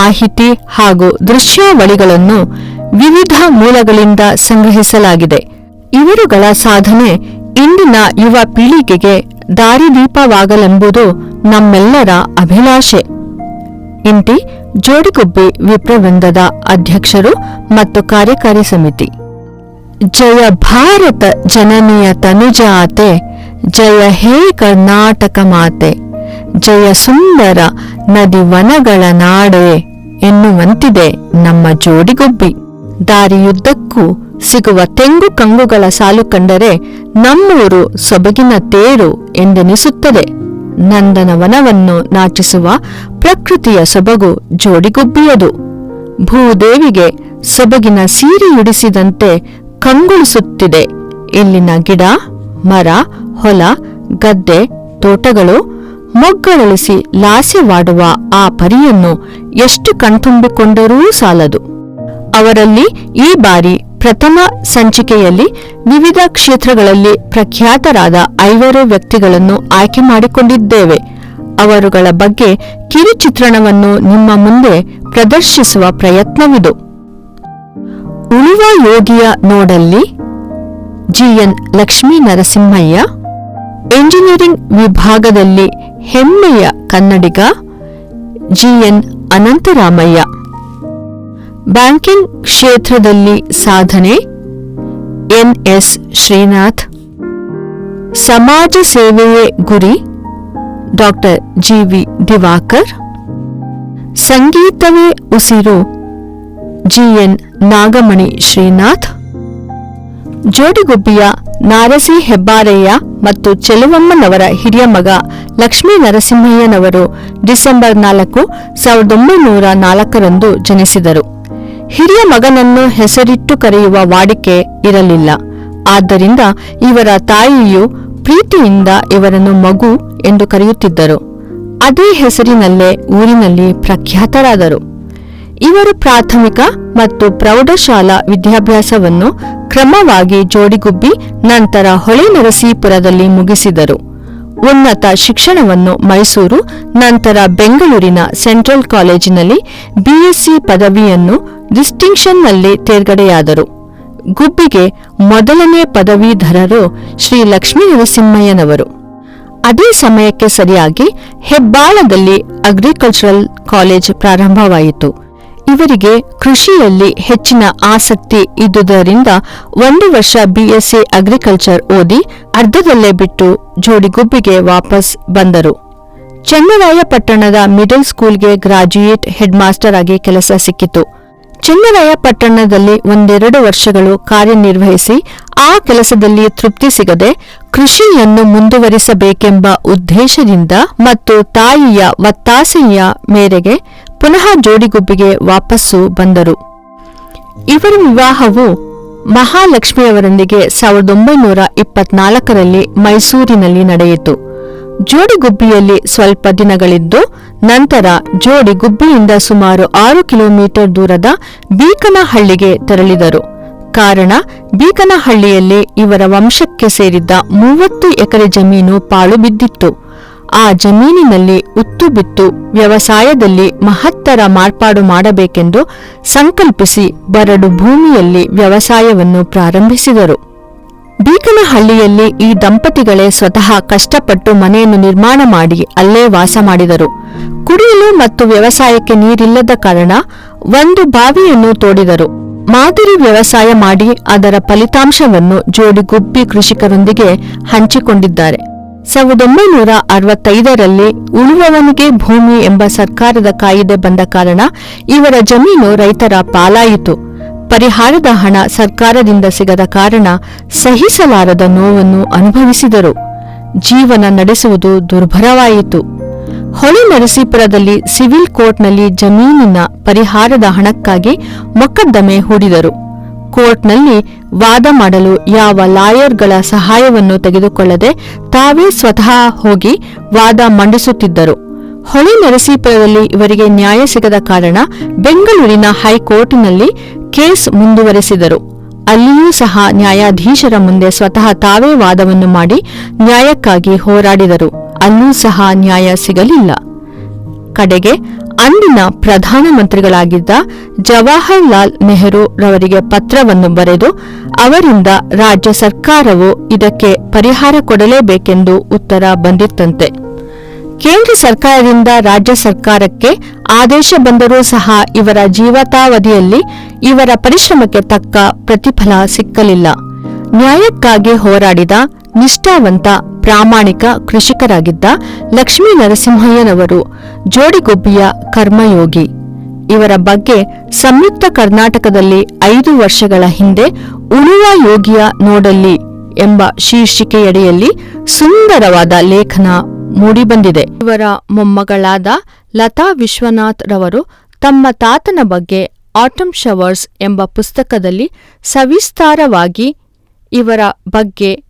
ಮಾಹಿತಿ ಹಾಗೂ ದೃಶ್ಯಾವಳಿಗಳನ್ನು ವಿವಿಧ ಮೂಲಗಳಿಂದ ಸಂಗ್ರಹಿಸಲಾಗಿದೆ. ಇವರುಗಳ ಸಾಧನೆ ಇಂದಿನ ಯುವ ಪೀಳಿಗೆಗೆ ದಾರಿದೀಪವಾಗಲೆಂಬುದು ನಮ್ಮೆಲ್ಲರ ಅಭಿಲಾಷೆ. ಇಂಟಿ ಜೋಡಿಗುಬ್ಬಿ ವಿಪ್ರವೃಂದದ ಅಧ್ಯಕ್ಷರು ಮತ್ತು ಕಾರ್ಯಕಾರಿ ಸಮಿತಿ. ಜಯ ಭಾರತ ಜನನಿಯ ತನುಜಾತೆ ಜಯ ಹೇ ಕರ್ನಾಟಕ ಮಾತೆ, ಜಯ ಸುಂದರ ನದಿ ವನಗಳ ನಾಡೆ. ಎನ್ನುವಂತಿದೆ ನಮ್ಮ ಜೋಡಿಗೊಬ್ಬಿ. ದಾರಿಯುದ್ದಕ್ಕೂ ಸಿಗುವ ತೆಂಗು ಕಂಗುಗಳ ಸಾಲು ಕಂಡರೆ ನಮ್ಮೂರು ಸೊಬಗಿನ ತೇರು ಎಂದೆನಿಸುತ್ತದೆ. ನಂದನವನವನ್ನು ನಾಚಿಸುವ ಪ್ರಕೃತಿಯ ಸೊಬಗು ಜೋಡಿಗೊಬ್ಬಿಯದು. ಭೂದೇವಿಗೆ ಸೊಬಗಿನ ಸೀರೆಯುಡಿಸಿದಂತೆ ಕಂಗೊಳಿಸುತ್ತಿದೆ. ಇಲ್ಲಿನ ಗಿಡ, ಮರ, ಹೊಲ, ಗದ್ದೆ, ತೋಟಗಳು ಮೊಗ್ಗಳಳಿಸಿ ಲಾಸ್ಯವಾಡುವ ಆ ಪರಿಯನ್ನು ಎಷ್ಟು ಕಣ್ತುಂಬಿಕೊಂಡರೂ ಸಾಲದು. ಅವರಲ್ಲಿ ಈ ಬಾರಿ ಪ್ರಥಮ ಸಂಚಿಕೆಯಲ್ಲಿ ವಿವಿಧ ಕ್ಷೇತ್ರಗಳಲ್ಲಿ ಪ್ರಖ್ಯಾತರಾದ ಐವರು ವ್ಯಕ್ತಿಗಳನ್ನು ಆಯ್ಕೆ ಮಾಡಿಕೊಂಡಿದ್ದೇವೆ. ಅವರುಗಳ ಬಗ್ಗೆ ಕಿರುಚಿತ್ರಣವನ್ನು ನಿಮ್ಮ ಮುಂದೆ ಪ್ರದರ್ಶಿಸುವ ಪ್ರಯತ್ನವಿದು. ಉಳುವ ಯೋಗಿಯ ನೋಡಲ್ಲಿ ಜಿಎನ್ ಲಕ್ಷ್ಮೀ ನರಸಿಂಹಯ್ಯ ಎಂಜಿನಿಯರಿಂಗ್ ವಿಭಾಗದಲ್ಲಿ ಹೆಮ್ಮೆಯ ಕನ್ನಡಿಗ ಜಿಎನ್ ಅನಂತರಾಮಯ್ಯ. ಬ್ಯಾಂಕಿಂಗ್ ಕ್ಷೇತ್ರದಲ್ಲಿ ಸಾಧನೆ ಎನ್ಎಸ್ ಶ್ರೀನಾಥ್. ಸಮಾಜ ಸೇವೆಯೇ ಗುರಿ ಡಾಕ್ಟರ್ ಜಿವಿ ದಿವಾಕರ್. ಸಂಗೀತವೇ ಉಸಿರು ಜಿಎನ್ ನಾಗಮಣಿ ಶ್ರೀನಾಥ್. ಜೋಡಿಗುಬ್ಬಿಯ ನಾರಸಿ ಹೆಬ್ಬಾರಯ್ಯ ಮತ್ತು ಚೆಲುವಮ್ಮನವರ ಹಿರಿಯ ಮಗ ಲಕ್ಷ್ಮೀ ನರಸಿಂಹಯ್ಯನವರು ಡಿಸೆಂಬರ್ ನಾಲ್ಕು ಸಾವಿರದ ಒಂಬೈನೂರ ನಾಲ್ಕರಂದು ಜನಿಸಿದರು. ಹಿರಿಯ ಮಗನನ್ನು ಹೆಸರಿಟ್ಟು ಕರೆಯುವ ವಾಡಿಕೆ ಇರಲಿಲ್ಲ. ಆದ್ದರಿಂದ ಇವರ ತಾಯಿಯು ಪ್ರೀತಿಯಿಂದ ಇವರನ್ನು ಮಗು ಎಂದು ಕರೆಯುತ್ತಿದ್ದರು. ಅದೇ ಹೆಸರಿನಲ್ಲೇ ಊರಿನಲ್ಲಿ ಪ್ರಖ್ಯಾತರಾದರು. ಇವರು ಪ್ರಾಥಮಿಕ ಮತ್ತು ಪ್ರೌಢಶಾಲಾ ವಿದ್ಯಾಭ್ಯಾಸವನ್ನು ಕ್ರಮವಾಗಿ ಜೋಡಿಗುಬ್ಬಿ ನಂತರ ಹೊಳೆನರಸೀಪುರದಲ್ಲಿ ಮುಗಿಸಿದರು. ಉನ್ನತ ಶಿಕ್ಷಣವನ್ನು ಮೈಸೂರು, ನಂತರ ಬೆಂಗಳೂರಿನ ಸೆಂಟ್ರಲ್ ಕಾಲೇಜಿನಲ್ಲಿ ಬಿಎಸ್ಸಿ ಪದವಿಯನ್ನು ಡಿಸ್ಟಿಂಕ್ಷನ್ನಲ್ಲಿ ತೇರ್ಗಡೆಯಾದರು. ಗುಬ್ಬಿಗೆ ಮೊದಲನೇ ಪದವೀಧರರು ಶ್ರೀ ಲಕ್ಷ್ಮೀ ನರಸಿಂಹಯ್ಯನವರು. ಅದೇ ಸಮಯಕ್ಕೆ ಸರಿಯಾಗಿ ಹೆಬ್ಬಾಳದಲ್ಲಿ ಅಗ್ರಿಕಲ್ಚರಲ್ ಕಾಲೇಜ್ ಪ್ರಾರಂಭವಾಯಿತು. ಇವರಿಗೆ ಕೃಷಿಯಲ್ಲಿ ಹೆಚ್ಚಿನ ಆಸಕ್ತಿ ಇದ್ದುದರಿಂದ ಒಂದು ವರ್ಷ ಬಿಎಸ್ಸಿ ಅಗ್ರಿಕಲ್ಚರ್ ಓದಿ ಅರ್ಧದಲ್ಲೇ ಬಿಟ್ಟು ಜೋಡಿಗುಬ್ಬಿಗೆ ವಾಪಸ್ ಬಂದರು. ಚೆನ್ನರಾಯಪಟ್ಟಣದ ಮಿಡಲ್ ಸ್ಕೂಲ್ಗೆ ಗ್ರಾಜ್ಯುಯೇಟ್ ಹೆಡ್ ಮಾಸ್ಟರ್ ಆಗಿ ಕೆಲಸ ಸಿಕ್ಕಿತು. ಚೆನ್ನರಾಯಪಟ್ಟಣದಲ್ಲಿ ಒಂದೆರಡು ವರ್ಷಗಳು ಕಾರ್ಯನಿರ್ವಹಿಸಿ ಆ ಕೆಲಸದಲ್ಲಿ ತೃಪ್ತಿ ಸಿಗದೆ ಕೃಷಿಯನ್ನು ಮುಂದುವರಿಸಬೇಕೆಂಬ ಉದ್ದೇಶದಿಂದ ಮತ್ತು ತಾಯಿಯ ಒತ್ತಾಸೆಯ ಮೇರೆಗೆ ಪುನಃ ಜೋಡಿಗುಬ್ಬಿಗೆ ವಾಪಸ್ಸು ಬಂದರು. ಇವರ ವಿವಾಹವು ಮಹಾಲಕ್ಷ್ಮಿಯವರೊಂದಿಗೆ ಸಾವಿರದ ಒಂಬೈನೂರ ಇಪ್ಪತ್ನಾಲ್ಕರಲ್ಲಿ ಮೈಸೂರಿನಲ್ಲಿ ನಡೆಯಿತು. ಜೋಡಿಗುಬ್ಬಿಯಲ್ಲಿ ಸ್ವಲ್ಪ ದಿನಗಳಿದ್ದು, ನಂತರ ಜೋಡಿಗುಬ್ಬಿಯಿಂದ ಸುಮಾರು ಆರು ಕಿಲೋಮೀಟರ್ ದೂರದ ಬೀಕನಹಳ್ಳಿಗೆ ತೆರಳಿದರು. ಕಾರಣ, ಬೀಕನಹಳ್ಳಿಯಲ್ಲಿ ಇವರ ವಂಶಕ್ಕೆ ಸೇರಿದ್ದ ಮೂವತ್ತು ಎಕರೆ ಜಮೀನು ಪಾಳು ಬಿದ್ದಿತ್ತು. ಆ ಜಮೀನಿನಲ್ಲಿ ಉತ್ತು ಬಿತ್ತು ವ್ಯವಸಾಯದಲ್ಲಿ ಮಹತ್ತರ ಮಾರ್ಪಾಡು ಮಾಡಬೇಕೆಂದು ಸಂಕಲ್ಪಿಸಿ ಬರಡು ಭೂಮಿಯಲ್ಲಿ ವ್ಯವಸಾಯವನ್ನು ಪ್ರಾರಂಭಿಸಿದರು. ಬೀಕನಹಳ್ಳಿಯಲ್ಲಿ ಈ ದಂಪತಿಗಳೇ ಸ್ವತಃ ಕಷ್ಟಪಟ್ಟು ಮನೆಯನ್ನು ನಿರ್ಮಾಣ ಮಾಡಿ ಅಲ್ಲೇ ವಾಸ ಮಾಡಿದರು. ಕುಡಿಯಲು ಮತ್ತು ವ್ಯವಸಾಯಕ್ಕೆ ನೀರಿಲ್ಲದ ಕಾರಣ ಒಂದು ಬಾವಿಯನ್ನು ತೋಡಿದರು. ಮಾದರಿ ವ್ಯವಸಾಯ ಮಾಡಿ ಅದರ ಫಲಿತಾಂಶವನ್ನು ಜೋಡಿಗುಬ್ಬಿ ಕೃಷಿಕರೊಂದಿಗೆ ಹಂಚಿಕೊಂಡಿದ್ದಾರೆ. ಸಾವಿರದ ಒಂಬೈನೂರ ಅರವತ್ತೈದರಲ್ಲಿ ಉಳುವವನಿಗೆ ಭೂಮಿ ಎಂಬ ಸರ್ಕಾರದ ಕಾಯಿದೆ ಬಂದ ಕಾರಣ ಇವರ ಜಮೀನು ರೈತರ ಪಾಲಾಯಿತು. ಪರಿಹಾರದ ಹಣ ಸರ್ಕಾರದಿಂದ ಸಿಗದ ಕಾರಣ ಸಹಿಸಲಾರದ ನೋವನ್ನು ಅನುಭವಿಸಿದರು. ಜೀವನ ನಡೆಸುವುದು ದುರ್ಭರವಾಯಿತು. ಹೊಳೆ ನರಸೀಪುರದಲ್ಲಿ ಸಿವಿಲ್ ಕೋರ್ಟ್ನಲ್ಲಿ ಜಮೀನಿನ ಪರಿಹಾರದ ಹಣಕ್ಕಾಗಿ ಮೊಕದ್ದಮೆ ಹೂಡಿದರು. ಕೋರ್ಟ್ನಲ್ಲಿ ವಾದ ಮಾಡಲು ಯಾವ ಲಾಯರ್ಗಳ ಸಹಾಯವನ್ನು ತೆಗೆದುಕೊಳ್ಳದೆ ತಾವೇ ಸ್ವತಃ ಹೋಗಿ ವಾದ ಮಂಡಿಸುತ್ತಿದ್ದರು. ಹೊಳೆ ನರಸೀಪುರದಲ್ಲಿ ಇವರಿಗೆ ನ್ಯಾಯ ಸಿಗದ ಕಾರಣ ಬೆಂಗಳೂರಿನ ಹೈಕೋರ್ಟ್ನಲ್ಲಿ ಕೇಸ್ ಮುಂದುವರೆಸಿದರು. ಅಲ್ಲಿಯೂ ಸಹ ನ್ಯಾಯಾಧೀಶರ ಮುಂದೆ ಸ್ವತಃ ತಾವೇ ವಾದವನ್ನು ಮಾಡಿ ನ್ಯಾಯಕ್ಕಾಗಿ ಹೋರಾಡಿದರು. ಅಲ್ಲೂ ಸಹ ನ್ಯಾಯ ಸಿಗಲಿಲ್ಲ. ಕಡೆಗೆ ಅಂದಿನ ಪ್ರಧಾನಮಂತ್ರಿಗಳಾಗಿದ್ದ ಜವಾಹರ್ಲಾಲ್ ನೆಹರು ರವರಿಗೆ ಪತ್ರವನ್ನು ಬರೆದು, ಅವರಿಂದ ರಾಜ್ಯ ಸರ್ಕಾರವು ಇದಕ್ಕೆ ಪರಿಹಾರ ಕೊಡಲೇಬೇಕೆಂದು ಉತ್ತರ ಬಂದಿತ್ತಂತೆ. ಕೇಂದ್ರ ಸರ್ಕಾರದಿಂದ ರಾಜ್ಯ ಸರ್ಕಾರಕ್ಕೆ ಆದೇಶ ಬಂದರೂ ಸಹ ಇವರ ಜೀವತಾವಧಿಯಲ್ಲಿ ಇವರ ಪರಿಶ್ರಮಕ್ಕೆ ತಕ್ಕ ಪ್ರತಿಫಲ ಸಿಕ್ಕಲಿಲ್ಲ. ನ್ಯಾಯಕ್ಕಾಗಿ ಹೋರಾಡಿದ ನಿಷ್ಠಾವಂತ, ಪ್ರಾಮಾಣಿಕ ಕೃಷಿಕರಾಗಿದ್ದ ಲಕ್ಷ್ಮೀ ನರಸಿಂಹಯ್ಯನವರು ಜೋಡಿಗೊಬ್ಬಿಯ ಕರ್ಮಯೋಗಿ. ಇವರ ಬಗ್ಗೆ ಸಂಯುಕ್ತ ಕರ್ನಾಟಕದಲ್ಲಿ ಐದು ವರ್ಷಗಳ ಹಿಂದೆ ಉಳುವ ಯೋಗಿಯ ನೋಡಲ್ಲಿ ಎಂಬ ಶೀರ್ಷಿಕೆಯಡಿಯಲ್ಲಿ ಸುಂದರವಾದ ಲೇಖನ ಮೂಡಿಬಂದಿದೆ. ಇವರ ಮೊಮ್ಮಗಳಾದ ಲತಾ ವಿಶ್ವನಾಥ್ ರವರು ತಮ್ಮ ತಾತನ ಬಗ್ಗೆ ಆಟಮ್ ಶವರ್ಸ್ ಎಂಬ ಪುಸ್ತಕದಲ್ಲಿ ಸವಿಸ್ತಾರವಾಗಿ ಇವರ ಬಗ್ಗೆ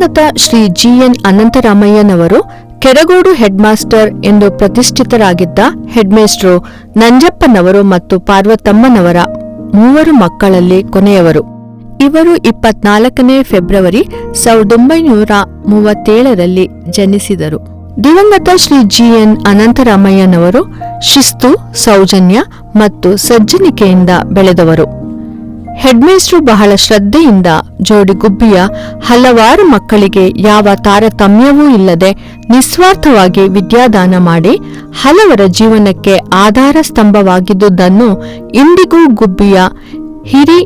ದಿವಂಗತ ಶ್ರೀ ಜಿಎನ್ ಅನಂತರಾಮಯ್ಯನವರು ಕೆರಗೋಡು ಹೆಡ್ ಮಾಸ್ಟರ್ ಎಂದು ಪ್ರತಿಷ್ಠಿತರಾಗಿದ್ದ ಹೆಡ್ಮೇಸ್ಟ್ರು ನಂಜಪ್ಪನವರು ಮತ್ತು ಪಾರ್ವತಮ್ಮನವರ ಮೂವರು ಮಕ್ಕಳಲ್ಲಿ ಕೊನೆಯವರು. ಇವರು ಇಪ್ಪತ್ನಾಲ್ಕನೇ ಫೆಬ್ರವರಿ ಸಾವಿರದ ಒಂಬೈನೂರ ಮೂವತ್ತೇಳರಲ್ಲಿ ಜನಿಸಿದರು. ದಿವಂಗತ ಶ್ರೀ ಜಿಎನ್ ಅನಂತರಾಮಯ್ಯನವರು ಶಿಸ್ತು, ಸೌಜನ್ಯ ಮತ್ತು ಸಜ್ಜನಿಕೆಯಿಂದ ಬೆಳೆದವರು. ಹೆಡ್ಮೇಸ್ಟ್ರು ಬಹಳ ಶ್ರದ್ಧೆಯಿಂದ ಜೋಡಿಗುಬ್ಬಿಯ ಹಲವಾರು ಮಕ್ಕಳಿಗೆ ಯಾವ ತಾರತಮ್ಯವೂ ಇಲ್ಲದೆ ನಿಸ್ವಾರ್ಥವಾಗಿ ವಿದ್ಯಾದಾನ ಮಾಡಿ ಹಲವರ ಜೀವನಕ್ಕೆ ಆಧಾರ ಸ್ತಂಭವಾಗಿದ್ದುದನ್ನು ಇಂದಿಗೂ ಗುಬ್ಬಿಯ ಹಿರಿ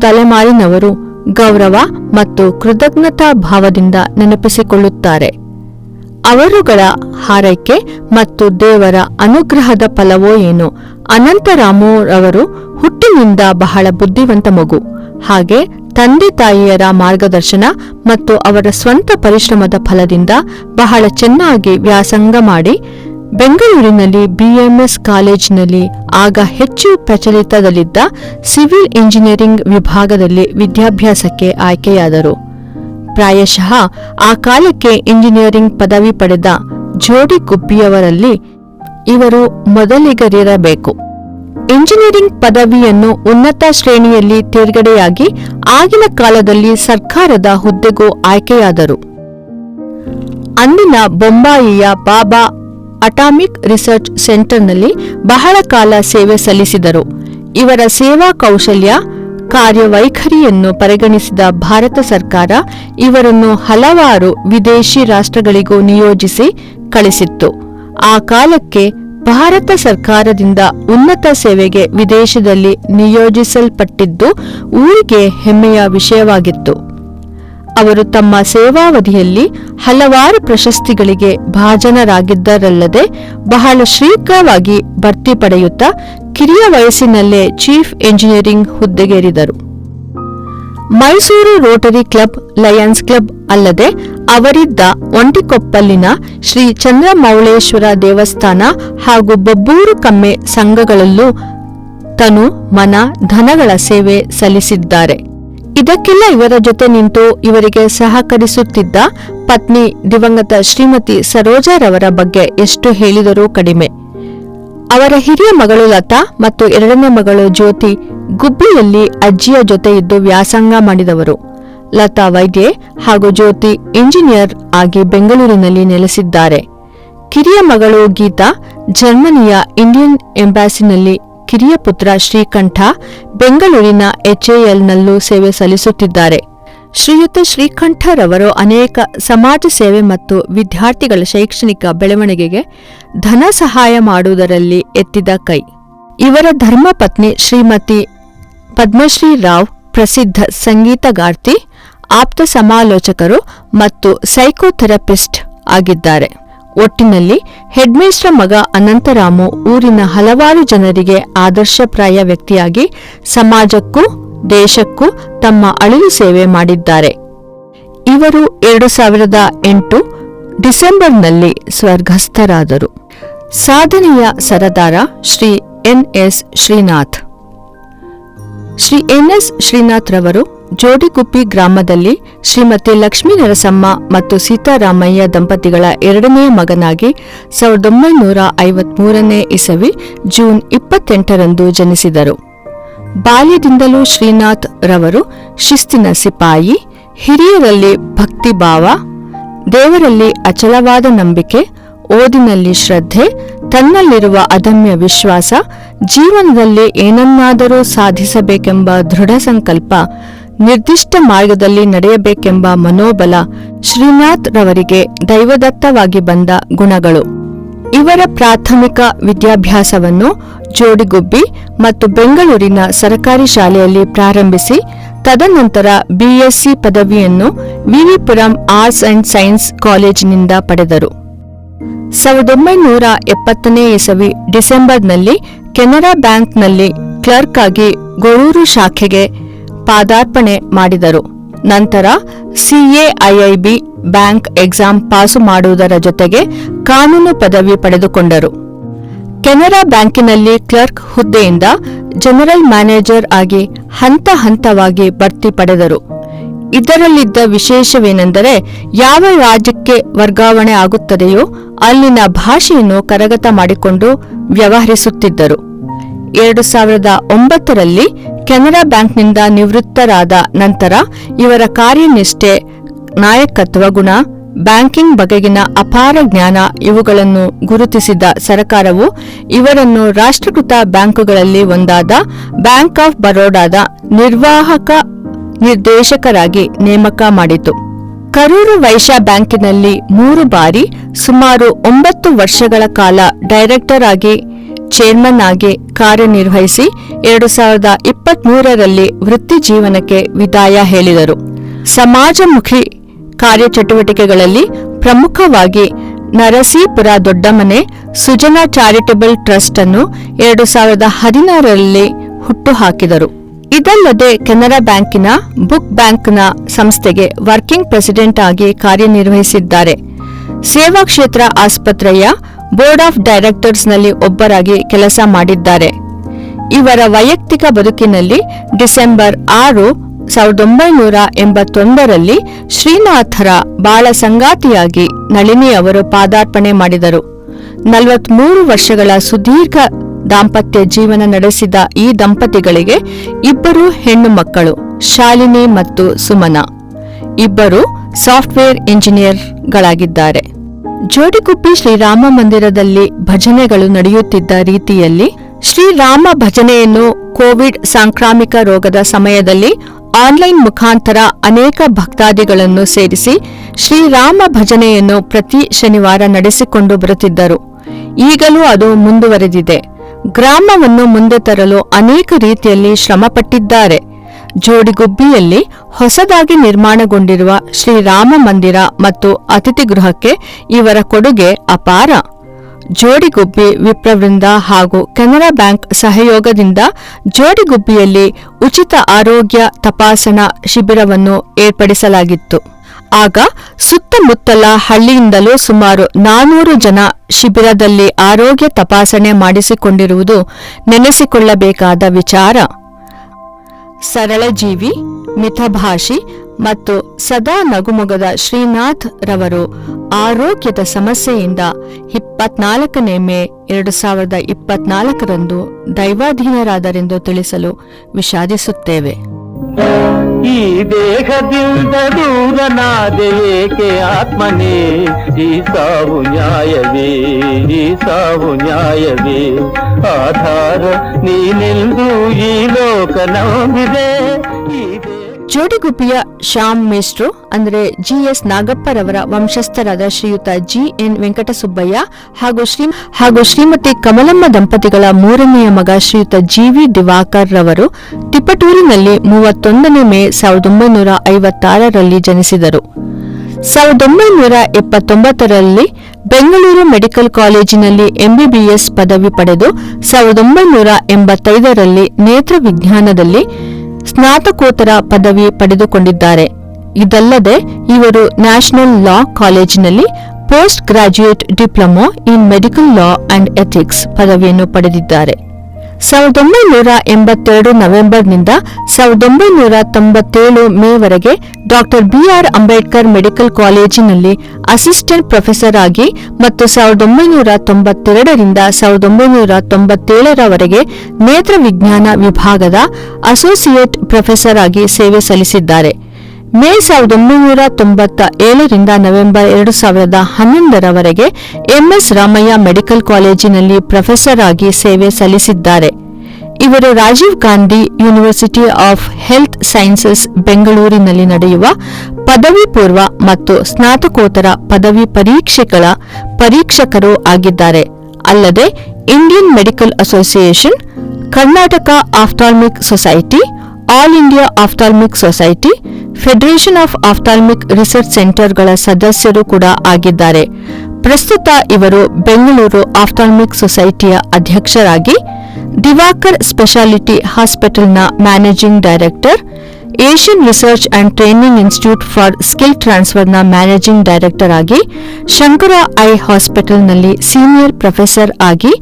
ತಲೆಮಾರಿನವರು ಗೌರವ ಮತ್ತು ಕೃತಜ್ಞತಾ ಭಾವದಿಂದ ನೆನಪಿಸಿಕೊಳ್ಳುತ್ತಾರೆ. ಅವರುಗಳ ಹಾರೈಕೆ ಮತ್ತು ದೇವರ ಅನುಗ್ರಹದ ಫಲವೋ ಏನು? ಅನಂತರಾಮೋರವರು ಹುಟ್ಟಿನಿಂದ ಬಹಳ ಬುದ್ಧಿವಂತ ಮಗು. ಹಾಗೆ ತಂದೆ ತಾಯಿಯರ ಮಾರ್ಗದರ್ಶನ ಮತ್ತು ಅವರ ಸ್ವಂತ ಪರಿಶ್ರಮದ ಫಲದಿಂದ ಬಹಳ ಚೆನ್ನಾಗಿ ವ್ಯಾಸಂಗ ಮಾಡಿ ಬೆಂಗಳೂರಿನಲ್ಲಿ ಬಿಎಂಎಸ್ ಕಾಲೇಜಿನಲ್ಲಿ ಆಗ ಹೆಚ್ಚು ಪ್ರಚಲಿತದಲ್ಲಿದ್ದ ಸಿವಿಲ್ ಇಂಜಿನಿಯರಿಂಗ್ ವಿಭಾಗದಲ್ಲಿ ವಿದ್ಯಾಭ್ಯಾಸಕ್ಕೆ ಆಯ್ಕೆಯಾದರು. ಪ್ರಾಯಶಃ ಆ ಕಾಲಕ್ಕೆ ಇಂಜಿನಿಯರಿಂಗ್ ಪದವಿ ಪಡೆದ ಜೋಡಿ ಗುಬ್ಬಿಯವರಲ್ಲಿ ಇವರು ಮೊದಲಿಗರಿರಬೇಕು. ಇಂಜಿನಿಯರಿಂಗ್ ಪದವಿಯನ್ನು ಉನ್ನತ ಶ್ರೇಣಿಯಲ್ಲಿ ತೇರ್ಗಡೆಯಾಗಿ ಆಗಿನ ಕಾಲದಲ್ಲಿ ಸರ್ಕಾರದ ಹುದ್ದೆಗೂ ಆಯ್ಕೆಯಾದರು. ಅಂದಿನ ಬೊಂಬಾಯಿಯ ಬಾಬಾ ಅಟಾಮಿಕ್ ರಿಸರ್ಚ್ ಸೆಂಟರ್ನಲ್ಲಿ ಬಹಳ ಕಾಲ ಸೇವೆ ಸಲ್ಲಿಸಿದರು. ಇವರ ಸೇವಾ ಕೌಶಲ್ಯ ಕಾರ್ಯವೈಖರಿಯನ್ನು ಪರಿಗಣಿಸಿದ ಭಾರತ ಸರ್ಕಾರ ಇವರನ್ನು ಹಲವಾರು ವಿದೇಶಿ ರಾಷ್ಟ್ರಗಳಿಗೂ ನಿಯೋಜಿಸಿ ಕಳಿಸಿತ್ತು. ಆ ಕಾಲಕ್ಕೆ ಭಾರತ ಸರ್ಕಾರದಿಂದ ಉನ್ನತ ಸೇವೆಗೆ ವಿದೇಶದಲ್ಲಿ ನಿಯೋಜಿಸಲ್ಪಟ್ಟಿದ್ದು ಊರಿಗೆ ಹೆಮ್ಮೆಯ ವಿಷಯವಾಗಿತ್ತು. ಅವರು ತಮ್ಮ ಸೇವಾವಧಿಯಲ್ಲಿ ಹಲವಾರು ಪ್ರಶಸ್ತಿಗಳಿಗೆ ಭಾಜನರಾಗಿದ್ದರಲ್ಲದೆ ಬಹಳ ಶೀಘ್ರವಾಗಿ ಭರ್ತಿ ಪಡೆಯುತ್ತಾ ಕಿರಿಯ ವಯಸ್ಸಿನಲ್ಲೇ chief engineering ಹುದ್ದೆಗೇರಿದರು. Mysuru rotary club, lions club ಅಲ್ಲದೆ ಅವರಿದ್ದ ಒಂಟಿಕೊಪ್ಪಲ್ಲಿನ ಶ್ರೀ ಚಂದ್ರಮೌಳೇಶ್ವರ ದೇವಸ್ಥಾನ ಹಾಗೂ ಬಬ್ಬೂರು ಕಮ್ಮೆ ಸಂಘಗಳಲ್ಲೂ ತನು ಮನ ಧನಗಳ ಸೇವೆ ಸಲ್ಲಿಸಿದ್ದಾರೆ. ಇದಕ್ಕೆಲ್ಲ ಇವರ ಜೊತೆ ನಿಂತು ಇವರಿಗೆ ಸಹಕರಿಸುತ್ತಿದ್ದ ಪತ್ನಿ ದಿವಂಗತ ಶ್ರೀಮತಿ ಸರೋಜಾರವರ ಬಗ್ಗೆ ಎಷ್ಟು ಹೇಳಿದರೂ ಕಡಿಮೆ. ಅವರ ಹಿರಿಯ ಮಗಳು ಲತಾ ಮತ್ತು ಎರಡನೇ ಮಗಳು ಜ್ಯೋತಿ ಗುಬ್ಬಿಯಲ್ಲಿ ಅಜ್ಜಿಯ ಜೊತೆ ಇದ್ದು ವ್ಯಾಸಂಗ ಮಾಡಿದವರು. ಲತಾ ವೈದ್ಯೆ ಹಾಗೂ ಜ್ಯೋತಿ ಇಂಜಿನಿಯರ್ ಆಗಿ ಬೆಂಗಳೂರಿನಲ್ಲಿ ನೆಲೆಸಿದ್ದಾರೆ. ಕಿರಿಯ ಮಗಳು ಗೀತಾ ಜರ್ಮನಿಯ ಇಂಡಿಯನ್ ಎಂಬಾಸಿನಲ್ಲಿ ಕಿರಿಯ ಪುತ್ರ ಶ್ರೀಕಂಠ ಬೆಂಗಳೂರಿನ ಎಚ್ಎಎಲ್ನಲ್ಲೂ ಸೇವೆ ಸಲ್ಲಿಸುತ್ತಿದ್ದಾರೆ. ಶ್ರೀಯುತ ಶ್ರೀಕಂಠರವರು ಅನೇಕ ಸಮಾಜ ಸೇವೆ ಮತ್ತು ವಿದ್ಯಾರ್ಥಿಗಳ ಶೈಕ್ಷಣಿಕ ಬೆಳವಣಿಗೆಗೆ ಧನ ಸಹಾಯ ಮಾಡುವುದರಲ್ಲಿ ಎತ್ತಿದ ಕೈ. ಇವರ ಧರ್ಮಪತ್ನಿ ಶ್ರೀಮತಿ ಪದ್ಮಶ್ರೀ ರಾವ್, ಪ್ರಸಿದ್ಧ ಸಂಗೀತಗಾರ್ತಿ, ಆಪ್ತ ಸಮಾಲೋಚಕರು ಮತ್ತು ಸೈಕೋಥೆರಪಿಸ್ಟ್ ಆಗಿದ್ದಾರೆ. ಒಟ್ಟಿನಲ್ಲಿ ಹೆಡ್ಮೇಸ್ಟ್ರ ಮಗ ಅನಂತರಾಮು ಊರಿನ ಹಲವಾರು ಜನರಿಗೆ ಆದರ್ಶಪ್ರಾಯ ವ್ಯಕ್ತಿಯಾಗಿ ಸಮಾಜಕ್ಕೂ ದೇಶಕ್ಕೂ ತಮ್ಮ ಅಳಿಲು ಸೇವೆ ಮಾಡಿದ್ದಾರೆ. ಇವರು ಎರಡು ಸಾವಿರದ ಎಂಟು ಡಿಸೆಂಬರ್ನಲ್ಲಿ ಸ್ವರ್ಗಸ್ಥರಾದರು. ಸಾಧನೆಯ ಸರದಾರ Shri N S Srinath. Shri N S Srinath ರವರು ಜೋಡಿಗುಪ್ಪಿ ಗ್ರಾಮದಲ್ಲಿ ಶ್ರೀಮತಿ ಲಕ್ಷ್ಮೀ ನರಸಮ್ಮ ಮತ್ತು ಸೀತಾರಾಮಯ್ಯ ದಂಪತಿಗಳ ಎರಡನೇ ಮಗನಾಗಿ ಸಾವಿರದ ಒಂಬೈನೂರ ಐವತ್ಮೂರನೇ ಇಸವಿ ಜೂನ್ ಇಪ್ಪತ್ತೆಂಟರಂದು ಜನಿಸಿದರು. ಬಾಲ್ಯದಿಂದಲೂ ಶ್ರೀನಾಥ್ ರವರು ಶಿಸ್ತಿನ ಸಿಪಾಯಿ, ಹಿರಿಯರಲ್ಲಿ ಭಕ್ತಿಭಾವ, ದೇವರಲ್ಲಿ ಅಚಲವಾದ ನಂಬಿಕೆ, ಓದಿನಲ್ಲಿ ಶ್ರದ್ಧೆ, ತನ್ನಲ್ಲಿರುವ ಅದಮ್ಯ ವಿಶ್ವಾಸ, ಜೀವನದಲ್ಲಿ ಏನನ್ನಾದರೂ ಸಾಧಿಸಬೇಕೆಂಬ ದೃಢ ಸಂಕಲ್ಪ ನಿರ್ದಿಷ್ಟ ಮಾರ್ಗದಲ್ಲಿ ನಡೆಯಬೇಕೆಂಬ ಮನೋಬಲ ಶ್ರೀನಾಥ್ ರವರಿಗೆ ದೈವದತ್ತವಾಗಿ ಬಂದ ಗುಣಗಳು. ಇವರ ಪ್ರಾಥಮಿಕ ವಿದ್ಯಾಭ್ಯಾಸವನ್ನು ಜೋಡಿಗುಬ್ಬಿ ಮತ್ತು ಬೆಂಗಳೂರಿನ ಸರ್ಕಾರಿ ಶಾಲೆಯಲ್ಲಿ ಪ್ರಾರಂಭಿಸಿ, ತದನಂತರ ಬಿಎಸ್ಸಿ ಪದವಿಯನ್ನು ವಿವಿಪುರಂ ಆರ್ಟ್ಸ್ ಅಂಡ್ ಸೈನ್ಸ್ ಕಾಲೇಜಿನಿಂದ ಪಡೆದರು. ಸಾವಿರದ ಒಂಬೈನೂರ ಎಪ್ಪತ್ತನೇ ಇಸವಿ ಡಿಸೆಂಬರ್ನಲ್ಲಿ ಕೆನರಾ ಬ್ಯಾಂಕ್ನಲ್ಲಿ ಕ್ಲರ್ಕ್ ಆಗಿ ಗೊರೂರು ಶಾಖೆಗೆ ಪಾದಾರ್ಪಣೆ ಮಾಡಿದರು. ನಂತರ ಸಿಎಐಐಬಿ ಬ್ಯಾಂಕ್ ಎಕ್ಸಾಮ್ ಪಾಸು ಮಾಡುವುದರ ಜೊತೆಗೆ ಕಾನೂನು ಪದವಿ ಪಡೆದುಕೊಂಡರು. ಕೆನರಾ ಬ್ಯಾಂಕಿನಲ್ಲಿ ಕ್ಲರ್ಕ್ ಹುದ್ದೆಯಿಂದ ಜನರಲ್ ಮ್ಯಾನೇಜರ್ ಆಗಿ ಹಂತ ಹಂತವಾಗಿ ಬಡ್ತಿ ಪಡೆದರು. ಇದರಲ್ಲಿದ್ದ ವಿಶೇಷವೇನೆಂದರೆ ಯಾವ ರಾಜ್ಯಕ್ಕೆ ವರ್ಗಾವಣೆ ಆಗುತ್ತದೆಯೋ ಅಲ್ಲಿನ ಭಾಷೆಯನ್ನು ಕರಗತ ಮಾಡಿಕೊಂಡು ವ್ಯವಹರಿಸುತ್ತಿದ್ದರು. ಎರಡು ಸಾವಿರದ ಒಂಬತ್ತರಲ್ಲಿ ಕೆನರಾ ಬ್ಯಾಂಕ್ನಿಂದ ನಿವೃತ್ತರಾದ ನಂತರ ಇವರ ಕಾರ್ಯನಿಷ್ಠೆ, ನಾಯಕತ್ವ ಗುಣ, ಬ್ಯಾಂಕಿಂಗ್ ಬಗೆಗಿನ ಅಪಾರ ಜ್ಞಾನ ಇವುಗಳನ್ನು ಗುರುತಿಸಿದ ಸರ್ಕಾರವು ಇವರನ್ನು ರಾಷ್ಟ್ರೀಕೃತ ಬ್ಯಾಂಕುಗಳಲ್ಲಿ ಒಂದಾದ ಬ್ಯಾಂಕ್ ಆಫ್ ಬರೋಡಾದ ನಿರ್ವಾಹಕ ನಿರ್ದೇಶಕರಾಗಿ ನೇಮಕ ಮಾಡಿತು. ಕರೂರು ವೈಶ್ಯ ಬ್ಯಾಂಕಿನಲ್ಲಿ ಮೂರು ಬಾರಿ ಸುಮಾರು ಒಂಬತ್ತು ವರ್ಷಗಳ ಕಾಲ ಡೈರೆಕ್ಟರ್ ಆಗಿ ಚೇರ್ಮನ್ ಆಗಿ ಕಾರ್ಯನಿರ್ವಹಿಸಿ ಎರಡು ಸಾವಿರದ ಇಪ್ಪತ್ಮೂರರಲ್ಲಿ ವೃತ್ತಿ ಜೀವನಕ್ಕೆ ವಿದಾಯ ಹೇಳಿದರು. ಸಮಾಜಮುಖಿ ಕಾರ್ಯಚಟುವಟಿಕೆಗಳಲ್ಲಿ ಪ್ರಮುಖವಾಗಿ ನರಸೀಪುರ ದೊಡ್ಡಮನೆ ಸುಜನಾ ಚಾರಿಟಬಲ್ ಟ್ರಸ್ಟ್ ಅನ್ನು ಎರಡು ಸಾವಿರದ ಹದಿನಾರರಲ್ಲಿ ಹುಟ್ಟುಹಾಕಿದರು. ಇದಲ್ಲದೆ ಕೆನರಾ ಬ್ಯಾಂಕಿನ ಬುಕ್ ಬ್ಯಾಂಕ್ನ ಸಂಸ್ಥೆಗೆ ವರ್ಕಿಂಗ್ ಪ್ರೆಸಿಡೆಂಟ್ ಆಗಿ ಕಾರ್ಯನಿರ್ವಹಿಸಿದ್ದಾರೆ. ಸೇವಾ ಕ್ಷೇತ್ರ ಆಸ್ಪತ್ರೆಯ ಬೋರ್ಡ್ ಆಫ್ ಡೈರೆಕ್ಟರ್ಸ್ನಲ್ಲಿ ಒಬ್ಬರಾಗಿ ಕೆಲಸ ಮಾಡಿದ್ದಾರೆ. ಇವರ ವೈಯಕ್ತಿಕ ಬದುಕಿನಲ್ಲಿ ಡಿಸೆಂಬರ್ ಆರು, ಸಾವಿರದ ಒಂಬೈನೂರ ಎಂಬತ್ತೊಂದರಲ್ಲಿ ಶ್ರೀನಾಥರ ಬಾಳ ಸಂಗಾತಿಯಾಗಿ ನಳಿನಿ ಅವರು ಪಾದಾರ್ಪಣೆ ಮಾಡಿದರು. ನಲವತ್ಮೂರು ವರ್ಷಗಳ ಸುದೀರ್ಘ ದಾಂಪತ್ಯ ಜೀವನ ನಡೆಸಿದ ಈ ದಂಪತಿಗಳಿಗೆ ಇಬ್ಬರು ಹೆಣ್ಣು ಮಕ್ಕಳು, ಶಾಲಿನಿ ಮತ್ತು ಸುಮನ. ಇಬ್ಬರು ಸಾಫ್ಟ್ವೇರ್ ಇಂಜಿನಿಯರ್ಗಳಾಗಿದ್ದಾರೆ. ಜೋಡಿಗುಬ್ಬಿ ಶ್ರೀರಾಮ ಮಂದಿರದಲ್ಲಿ ಭಜನೆಗಳು ನಡೆಯುತ್ತಿದ್ದ ರೀತಿಯಲ್ಲಿ ಶ್ರೀರಾಮ ಭಜನೆಯನ್ನು ಕೋವಿಡ್ ಸಾಂಕ್ರಾಮಿಕ ರೋಗದ ಸಮಯದಲ್ಲಿ ಆನ್ಲೈನ್ ಮುಖಾಂತರ ಅನೇಕ ಭಕ್ತಾದಿಗಳನ್ನು ಸೇರಿಸಿ ಶ್ರೀರಾಮ ಭಜನೆಯನ್ನು ಪ್ರತಿ ಶನಿವಾರ ನಡೆಸಿಕೊಂಡು ಬರುತ್ತಿದ್ದರು. ಈಗಲೂ ಅದು ಮುಂದುವರೆದಿದೆ. ಗ್ರಾಮವನ್ನು ಮುಂದೆ ತರಲು ಅನೇಕ ರೀತಿಯಲ್ಲಿ ಶ್ರಮಪಟ್ಟಿದ್ದಾರೆ. ಜೋಡಿಗುಬ್ಬಿಯಲ್ಲಿ ಹೊಸದಾಗಿ ನಿರ್ಮಾಣಗೊಂಡಿರುವ ಶ್ರೀರಾಮ ಮಂದಿರ ಮತ್ತು ಅತಿಥಿ ಗೃಹಕ್ಕೆ ಇವರ ಕೊಡುಗೆ ಅಪಾರ. ಜೋಡಿಗುಬ್ಬಿ ವಿಪ್ರವೃಂದ ಹಾಗೂ ಕೆನರಾ ಬ್ಯಾಂಕ್ ಸಹಯೋಗದಿಂದ ಜೋಡಿಗುಬ್ಬಿಯಲ್ಲಿ ಉಚಿತ ಆರೋಗ್ಯ ತಪಾಸಣಾ ಶಿಬಿರವನ್ನು ಏರ್ಪಡಿಸಲಾಗಿತ್ತು. ಆಗ ಸುತ್ತಮುತ್ತಲ ಹಳ್ಳಿಯಿಂದಲೂ ಸುಮಾರು ನಾನೂರು ಜನ ಶಿಬಿರದಲ್ಲಿ ಆರೋಗ್ಯ ತಪಾಸಣೆ ಮಾಡಿಸಿಕೊಂಡಿರುವುದು ನೆನೆಸಿಕೊಳ್ಳಬೇಕಾದ ವಿಚಾರ. ಸರಳಜೀವಿ, ಮಿತಭಾಷಿ ಮತ್ತು ಸದಾ ನಗುಮೊಗದ ಶ್ರೀನಾಥ್ ರವರು ಆರೋಗ್ಯದ ಸಮಸ್ಯೆಯಿಂದ ಇಪ್ಪತ್ನಾಲ್ಕನೇ ಮೇ ಎರಡು ಸಾವಿರದ ಇಪ್ಪತ್ನಾಲ್ಕರಂದು ದೈವಾಧೀನರಾದರೆಂದು ತಿಳಿಸಲು ವಿಷಾದಿಸುತ್ತೇವೆ. ಈ ದೇಹದಿಂದ ದೂರನಾದೆ ಏಕೆ ಆತ್ಮನೇ ಈ ಸಾವು ನ್ಯಾಯವೇ ಈ ಸಾವು ನ್ಯಾಯವೇ ಆಧಾರ ನೀನೆಂದು ಈ ಲೋಕ ನಂಬಿದೆ ದೇ- ಶ್ಯಾಮ್ ಮೇಸ್ಟ್ರು ಅಂದರೆ ಜಿ ಎಸ್ ನಾಗಪ್ಪರವರ ವಂಶಸ್ಥರಾದ ಶ್ರೀಯುತ ಜಿ ಎನ್ ವೆಂಕಟಸುಬ್ಬಯ್ಯ ಹಾಗೂ ಶ್ರೀ ಹಾಗೂ ಶ್ರೀಮತಿ ಕಮಲಮ್ಮ ದಂಪತಿಗಳ ಮೂರನೆಯ ಮಗ ಶ್ರೀಯುತ ಜಿ ವಿ ದಿವಾಕರ್ ರವರು ತಿಪಟೂರಿನಲ್ಲಿ ಮೂವತ್ತೊಂದನೇ ಮೇ ಸಾವಿರದ ಒಂಬೈನೂರ ಐವತ್ತಾರರಲ್ಲಿ ಜನಿಸಿದರು. ಸಾವಿರದ ಒಂಬೈನೂರ ಎಪ್ಪತ್ತೊಂಬತ್ತರಲ್ಲಿ ಬೆಂಗಳೂರು ಮೆಡಿಕಲ್ ಕಾಲೇಜಿನಲ್ಲಿ ಎಂಬಿಬಿಎಸ್ ಪದವಿ ಪಡೆದು, ಸಾವಿರದ ಒಂಬೈನೂರ ಎಂಬತ್ತೈದರಲ್ಲಿ ನೇತ್ರ ವಿಜ್ಞಾನದಲ್ಲಿ ಸ್ನಾತಕೋತ್ತರ ಪದವಿ ಪಡೆದುಕೊಂಡಿದ್ದಾರೆ. ಇದಲ್ಲದೆ, ಇವರು ನ್ಯಾಷನಲ್ ಲಾ ಕಾಲೇಜಿನಲ್ಲಿ post graduate diploma in medical law and ethics ಪದವಿಯನ್ನು ಪಡೆದಿದ್ದಾರೆ. ಸಾವಿರದ ಒಂಬೈನೂರ ಎಂಬತ್ತೆರಡು ನವೆಂಬರ್ನಿಂದ ಸಾವಿರದ ಒಂಬೈನೂರ ತೊಂಬತ್ತೇಳು ಮೇವರೆಗೆ doctor B R Ambedkar medical ಕಾಲೇಜಿನಲ್ಲಿ ಅಸಿಸ್ಟೆಂಟ್ ಪ್ರೊಫೆಸರ್ ಆಗಿ ಮತ್ತು ಸಾವಿರದ ಒಂಬೈನೂರ ತೊಂಬತ್ತೆರಡರಿಂದ ಸಾವಿರದ ಒಂಬೈನೂರ ತೊಂಬತ್ತೇಳರವರೆಗೆ ನೇತ್ರ ವಿಜ್ಞಾನ ವಿಭಾಗದ ಅಸೋಸಿಯೇಟ್ ಪ್ರೊಫೆಸರ್ ಆಗಿ ಸೇವೆ ಸಲ್ಲಿಸಿದ್ದಾರೆ. ಮೇ ಸಾವಿರದ ಒಂಬೈನೂರ ತೊಂಬತ್ತ ಏಳರಿಂದ ನವೆಂಬರ್ ಎರಡು ಸಾವಿರದ ಹನ್ನೊಂದರವರೆಗೆ ಎಂಎಸ್ ರಾಮಯ್ಯ ಮೆಡಿಕಲ್ ಕಾಲೇಜಿನಲ್ಲಿ ಪ್ರೊಫೆಸರ್ ಆಗಿ ಸೇವೆ ಸಲ್ಲಿಸಿದ್ದಾರೆ. ಇವರು Rajiv Gandhi university of health sciences ಬೆಂಗಳೂರಿನಲ್ಲಿ ನಡೆಯುವ ಪದವಿ ಪೂರ್ವ ಮತ್ತು ಸ್ನಾತಕೋತ್ತರ ಪದವಿ ಪರೀಕ್ಷೆಗಳ ಪರೀಕ್ಷಕರು ಆಗಿದ್ದಾರೆ. ಅಲ್ಲದೆ Indian medical association, Karnataka ophthalmic society all India ophthalmic society, federation of ophthalmic research ಸೆಂಟರ್ಗಳ ಸದಸ್ಯರು ಕೂಡ ಆಗಿದ್ದಾರೆ. ಪ್ರಸ್ತುತ ಇವರು ಬೆಂಗಳೂರು ಆಫ್ಟಾಲ್ಮಿಕ್ ಸೊಸೈಟಿಯ ಅಧ್ಯಕ್ಷರಾಗಿ Diwakar speciality ಹಾಸ್ಪಿಟಲ್ನ managing director Asian research and training institute for skill ಟ್ರಾನ್ಸ್ಫರ್ನ managing director ಆಗಿ ಶಂಕರ ಐ ಹಾಸ್ಪಿಟಲ್ನಲ್ಲಿ ಸೀನಿಯರ್ ಪ್ರೊಫೆಸರ್ ಆಗಿ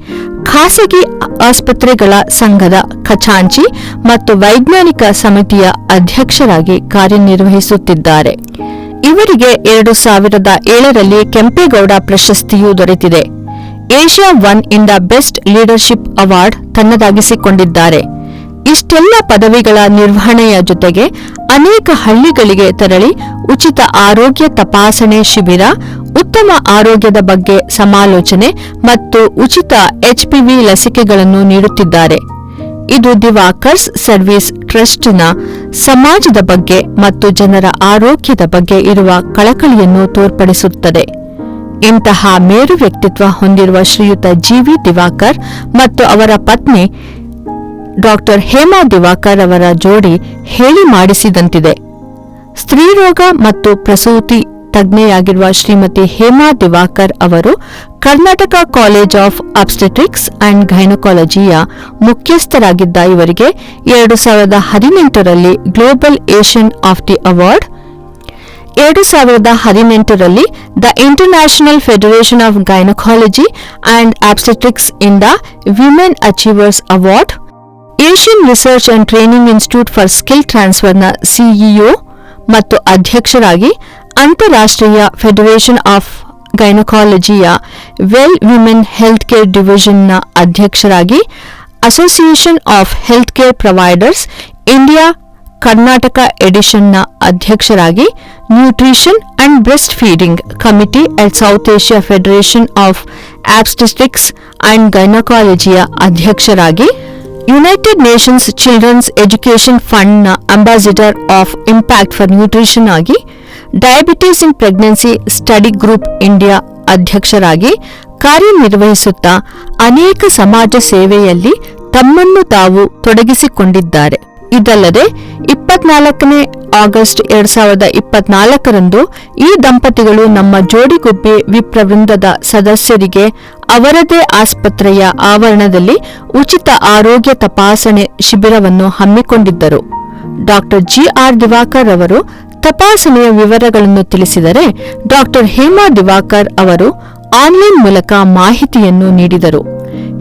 ಖಾಸಗಿ ಆಸ್ಪತ್ರೆಗಳ ಸಂಘದ ಖಚಾಂಚಿ ಮತ್ತು ವೈಜ್ಞಾನಿಕ ಸಮಿತಿಯ ಅಧ್ಯಕ್ಷರಾಗಿ ಕಾರ್ಯನಿರ್ವಹಿಸುತ್ತಿದ್ದಾರೆ. ಇವರಿಗೆ ಎರಡು ಸಾವಿರದ ಏಳರಲ್ಲಿ ಕೆಂಪೇಗೌಡ ಪ್ರಶಸ್ತಿಯೂ ದೊರೆತಿದೆ. Asia one in the best leadership award ತನ್ನದಾಗಿಸಿಕೊಂಡಿದ್ದಾರೆ. ಇಷ್ಟೆಲ್ಲ ಪದವಿಗಳ ನಿರ್ವಹಣೆಯ ಜೊತೆಗೆ ಅನೇಕ ಹಳ್ಳಿಗಳಿಗೆ ತೆರಳಿ ಉಚಿತ ಆರೋಗ್ಯ ತಪಾಸಣೆ ಶಿಬಿರ, ಉತ್ತಮ ಆರೋಗ್ಯದ ಬಗ್ಗೆ ಸಮಾಲೋಚನೆ ಮತ್ತು ಉಚಿತ ಎಚ್ಪಿವಿ ಲಸಿಕೆಗಳನ್ನು ನೀಡುತ್ತಿದ್ದಾರೆ. ಇದು ದಿವಾಕರ್ಸ್ ಸರ್ವಿಸ್ ಟ್ರಸ್ಟ್ನ ಸಮಾಜದ ಬಗ್ಗೆ ಮತ್ತು ಜನರ ಆರೋಗ್ಯದ ಬಗ್ಗೆ ಇರುವ ಕಳಕಳಿಯನ್ನು ತೋರ್ಪಡಿಸುತ್ತದೆ. ಇಂತಹ ಮೇರು ವ್ಯಕ್ತಿತ್ವ ಹೊಂದಿರುವ ಶ್ರೀಯುತ ಜಿವಿ ದಿವಾಕರ್ ಮತ್ತು ಅವರ ಪತ್ನಿ ಡಾಕ್ಟರ್ ಹೇಮಾ ದಿವಾಕರ್ ಅವರ ಜೋಡಿ ಹೇಳಿ ಮಾಡಿಸಿದಂತಿದೆ. ಸ್ತ್ರೀರೋಗ ಮತ್ತು ಪ್ರಸೂತಿ ತಜ್ಞೆಯಾಗಿರುವ ಶ್ರೀಮತಿ ಹೇಮಾ ದಿವಾಕರ್ ಅವರು Karnataka college of obstetrics and ಗೈನಕಾಲಜಿಯ ಮುಖ್ಯಸ್ಥರಾಗಿದ್ದ ಇವರಿಗೆ ಎರಡು ಸಾವಿರದ ಹದಿನೆಂಟರಲ್ಲಿ global Asian of the award, ಎರಡು ಸಾವಿರದ ಹದಿನೆಂಟರಲ್ಲಿ the international federation of gynaecology and obstetrics in the women achievers award Asian research and training institute for skill ಟ್ರಾನ್ಸ್ಫರ್ನ CEO ಮತ್ತು ಅಧ್ಯಕ್ಷರಾಗಿ ಅಂತಾರಾಷ್ಟ್ರೀಯ ಫೆಡರೇಷನ್ ಆಫ್ ಗೈನಕಾಲಜಿಯ ವೆಲ್ ವಿಮೆನ್ ಹೆಲ್ತ್ ಕೇರ್ ಡಿವಿಷನ್ನ ಅಧ್ಯಕ್ಷರಾಗಿ association of health care providers India Karnataka ಎಡಿಷನ್ನ ಅಧ್ಯಕ್ಷರಾಗಿ nutrition and breastfeeding committee at south Asia federation of obstetrics and ಗೈನಕಾಲಜಿಯ ಅಧ್ಯಕ್ಷರಾಗಿ United Nations children's education ಫಂಡ್ನ ambassador of impact for nutrition ಆಗಿ diabetes in pregnancy study group India ಅಧ್ಯಕ್ಷರಾಗಿ ಕಾರ್ಯನಿರ್ವಹಿಸುತ್ತಾ ಅನೇಕ ಸಮಾಜ ಸೇವೆಯಲ್ಲಿ ತಮ್ಮನ್ನು ತಾವು ತೊಡಗಿಸಿಕೊಂಡಿದ್ದಾರೆ. ಇದಲ್ಲದೆ ಇಪ್ಪತ್ನಾಲ್ಕನೇ ಆಗಸ್ಟ್ ಎರಡ್ ಸಾವಿರದ ಇಪ್ಪತ್ನಾಲ್ಕರಂದು ಈ ದಂಪತಿಗಳು ನಮ್ಮ ಜೋಡಿಗುಬ್ಬಿ ವಿಪ್ರವೃಂದದ ಸದಸ್ಯರಿಗೆ ಅವರದೇ ಆಸ್ಪತ್ರೆಯ ಆವರಣದಲ್ಲಿ ಉಚಿತ ಆರೋಗ್ಯ ತಪಾಸಣೆ ಶಿಬಿರವನ್ನು ಹಮ್ಮಿಕೊಂಡಿದ್ದರು. ಡಾಕ್ಟರ್ ಜಿಆರ್ ದಿವಾಕರ್ ಅವರು ತಪಾಸಣೆಯ ವಿವರಗಳನ್ನು ತಿಳಿಸಿದರೆ ಡಾಕ್ಟರ್ ಹೇಮಾ ದಿವಾಕರ್ ಅವರು ಆನ್ಲೈನ್ ಮೂಲಕ ಮಾಹಿತಿಯನ್ನು ನೀಡಿದರು.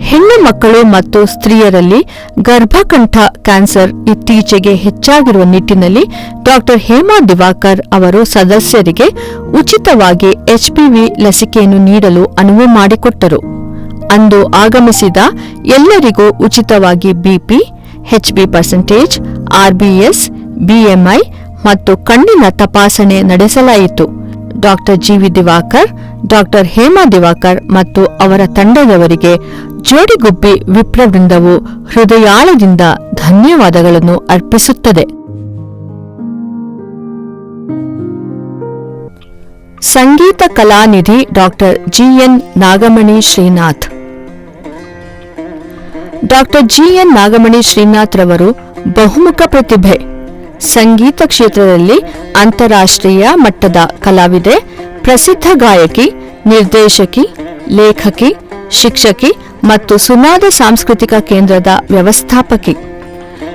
ಹೆಣ್ಣು ಮಕ್ಕಳು ಮತ್ತು ಸ್ತ್ರೀಯರಲ್ಲಿ ಗರ್ಭಕಂಠ ಕ್ಯಾನ್ಸರ್ ಇತ್ತೀಚೆಗೆ ಹೆಚ್ಚಾಗಿರುವ ನಿಟ್ಟಿನಲ್ಲಿ ಡಾಕ್ಟರ್ ಹೇಮಾ ದಿವಾಕರ್ ಅವರು ಸದಸ್ಯರಿಗೆ ಉಚಿತವಾಗಿ ಎಚ್ಪಿವಿ ಲಸಿಕೆಯನ್ನು ನೀಡಲು ಅನುವು ಮಾಡಿಕೊಟ್ಟರು. ಅಂದು ಆಗಮಿಸಿದ ಎಲ್ಲರಿಗೂ ಉಚಿತವಾಗಿ BP HB percentage RBS BMI ಮತ್ತು ಕಣ್ಣಿನ ತಪಾಸಣೆ ನಡೆಸಲಾಯಿತು. Doctor G V Divakar doctor Hema Divakar ಮತ್ತು ಅವರ ತಂಡದವರಿಗೆ ಜೋಡಿಗುಬ್ಬಿ ವಿಪ್ರವೃಂದವು ಹೃದಯಾಳದಿಂದ ಧನ್ಯವಾದಗಳನ್ನು ಅರ್ಪಿಸುತ್ತದೆ. ಸಂಗೀತ Kalanidhi doctor G N Nagamani Srinath. Doctor G N Nagamani Srinath ರವರು ಬಹುಮುಖ ಪ್ರತಿಭೆ. ಸಂಗೀತ ಕ್ಷೇತ್ರದಲ್ಲಿ ಅಂತಾರಾಷ್ಟ್ರೀಯ ಮಟ್ಟದ ಕಲಾವಿದೆ ಪ್ರಸಿದ್ಧ ಗಾಯಕಿ, ನಿರ್ದೇಶಕಿ, ಲೇಖಕಿ, ಶಿಕ್ಷಕಿ ಮತ್ತು ಸುನಾದ ಸಾಂಸ್ಕೃತಿಕ ಕೇಂದ್ರದ ವ್ಯವಸ್ಥಾಪಕಿ.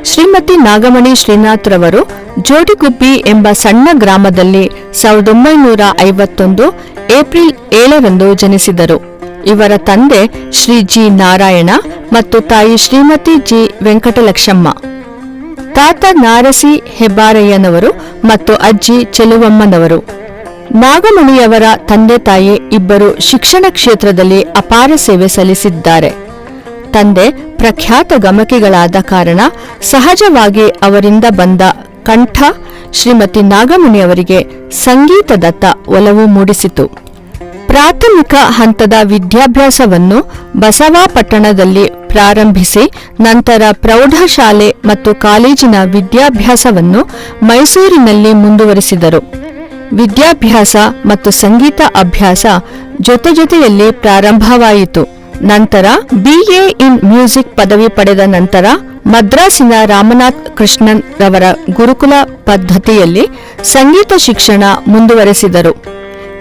ಶ್ರೀಮತಿ ನಾಗಮಣಿ ಶ್ರೀನಾಥ್ರವರು ಜೋಡಿಗುಬ್ಬಿ ಎಂಬ ಸಣ್ಣ ಗ್ರಾಮದಲ್ಲಿ ಸಾವಿರದ ಒಂಬೈನೂರ ಐವತ್ತೊಂದು ಏಪ್ರಿಲ್ ಏಳರಂದು ಜನಿಸಿದರು. ಇವರ ತಂದೆ ಶ್ರೀ ಜಿ ನಾರಾಯಣ ಮತ್ತು ತಾಯಿ ಶ್ರೀಮತಿ ಜಿ ವೆಂಕಟಲಕ್ಷಮ್ಮ. ತಾತ ನಾರಸಿ ಹೆಬ್ಬಾರಯ್ಯನವರು ಮತ್ತು ಅಜ್ಜಿ ಚೆಲುವಮ್ಮನವರು. ನಾಗಮಣಿಯವರ ತಂದೆ ತಾಯಿ ಇಬ್ಬರು ಶಿಕ್ಷಣ ಕ್ಷೇತ್ರದಲ್ಲಿ ಅಪಾರ ಸೇವೆ ಸಲ್ಲಿಸಿದ್ದಾರೆ. ತಂದೆ ಪ್ರಖ್ಯಾತ ಗಮಕಿಗಳಾದ ಕಾರಣ ಸಹಜವಾಗಿ ಅವರಿಂದ ಬಂದ ಕಂಠ ಶ್ರೀಮತಿ ನಾಗಮಣಿಯವರಿಗೆ ಸಂಗೀತದತ್ತ ಒಲವು ಮೂಡಿಸಿತು. ಪ್ರಾಥಮಿಕ ಹಂತದ ವಿದ್ಯಾಭ್ಯಾಸವನ್ನು ಬಸವಾಪಟ್ಟಣದಲ್ಲಿ ಪ್ರಾರಂಭಿಸಿ ನಂತರ ಪ್ರೌಢಶಾಲೆ ಮತ್ತು ಕಾಲೇಜಿನ ವಿದ್ಯಾಭ್ಯಾಸವನ್ನು ಮೈಸೂರಿನಲ್ಲಿ ಮುಂದುವರಿಸಿದರು. ವಿದ್ಯಾಭ್ಯಾಸ ಮತ್ತು ಸಂಗೀತ ಅಭ್ಯಾಸ ಜೊತೆ ಜೊತೆಯಲ್ಲಿ ಪ್ರಾರಂಭವಾಯಿತು. ನಂತರ ಬಿಎ ಇನ್ ಮ್ಯೂಸಿಕ್ ಪದವಿ ಪಡೆದ ನಂತರ ಮದ್ರಾಸಿನ ರಾಮನಾಥ್ ಕೃಷ್ಣನ್ ರವರ ಗುರುಕುಲ ಪದ್ಧತಿಯಲ್ಲಿ ಸಂಗೀತ ಶಿಕ್ಷಣ ಮುಂದುವರೆಸಿದರು.